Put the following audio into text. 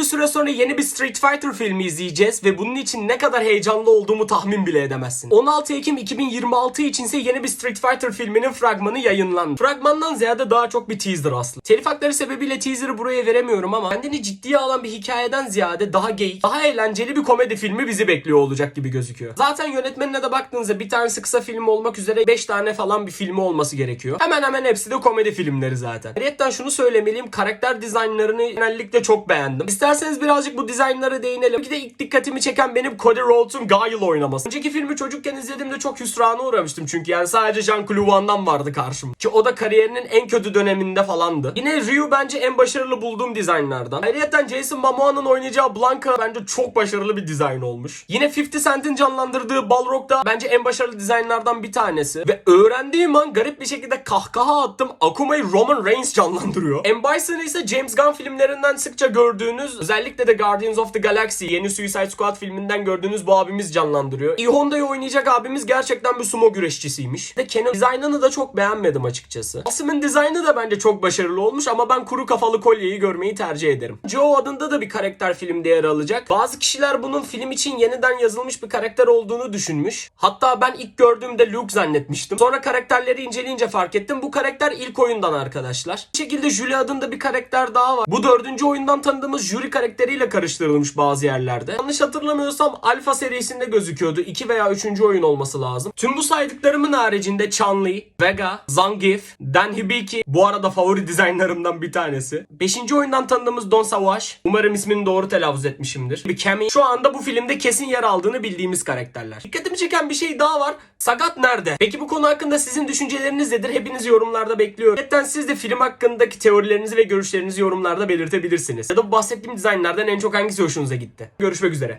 bir süre sonra yeni bir Street Fighter filmi izleyeceğiz ve bunun için ne kadar heyecanlı olduğumu tahmin bile edemezsin. 16 Ekim 2026 içinse yeni bir Street Fighter filminin fragmanı yayınlandı. Fragmandan ziyade daha çok bir teaser aslında. Telif hakları sebebiyle teaser'ı buraya veremiyorum ama kendini ciddiye alan bir hikayeden ziyade daha gay, daha eğlenceli bir komedi filmi bizi bekliyor olacak gibi gözüküyor. Zaten yönetmenine de baktığınızda bir tanesi kısa film olmak üzere 5 tane falan bir filmi olması gerekiyor. Hemen hemen hepsi de komedi filmleri zaten. Ayrıca şunu söylemeliyim karakter dizaynlarını genellikle çok beğendim. İsterseniz birazcık bu dizaynlara değinelim. Bir de ilk dikkatimi çeken benim Cody Rhodes'un Guile oynaması. Önceki filmi çocukken izlediğimde çok hüsrana uğramıştım çünkü yani sadece Jean-Claude Van Damme vardı karşımda. Ki o da kariyerinin en kötü döneminde falandı. Yine Ryu bence en başarılı bulduğum dizaynlardan. Ayrıca Jason Momoa'nın oynayacağı Blanca bence çok başarılı bir dizayn olmuş. Yine 50 Cent'in canlandırdığı Balrog da bence en başarılı dizaynlardan bir tanesi. Ve öğrendiğim an garip bir şekilde kahkaha attım. Akuma'yı Roman Reigns canlandırıyor. M. Bison'ı ise James Gunn filmlerinden sıkça gördüğünüz özellikle de Guardians of the Galaxy yeni Suicide Squad filminden gördüğünüz bu abimiz canlandırıyor. E Honda'yı oynayacak abimiz gerçekten bir sumo güreşçisiymiş. De Kenan dizaynını da çok beğenmedim açıkçası. Asim'in dizaynı da bence çok başarılı olmuş ama ben kuru kafalı kolyeyi görmeyi tercih ederim. Joe adında da bir karakter filmde yer alacak. Bazı kişiler bunun film için yeniden yazılmış bir karakter olduğunu düşünmüş. Hatta ben ilk gördüğümde Luke zannetmiştim. Sonra karakterleri inceleyince fark ettim. Bu karakter ilk oyundan arkadaşlar. Bir şekilde Julie adında bir karakter daha var. Bu dördüncü oyundan tanıdığımız Julie karakteriyle karıştırılmış bazı yerlerde. Yanlış hatırlamıyorsam Alpha serisinde gözüküyordu. 2 veya 3. oyun olması lazım. Tüm bu saydıklarımın haricinde Chun-Li, Vega, Zangief, Dan Hibiki bu arada favori dizaynlarımdan bir tanesi. 5. oyundan tanıdığımız Don Savage. Umarım ismini doğru telaffuz etmişimdir. Bir Cammy. Şu anda bu filmde kesin yer aldığını bildiğimiz karakterler. Dikkatimi çeken bir şey daha var. Sagat nerede? Peki bu konu hakkında sizin düşünceleriniz nedir? Hepinizi yorumlarda bekliyorum. Hatta siz de film hakkındaki teorilerinizi ve görüşlerinizi yorumlarda belirtebilirsiniz. Ya da bahsettiğim dizaynlardan en çok hangisi hoşunuza gitti? Görüşmek üzere.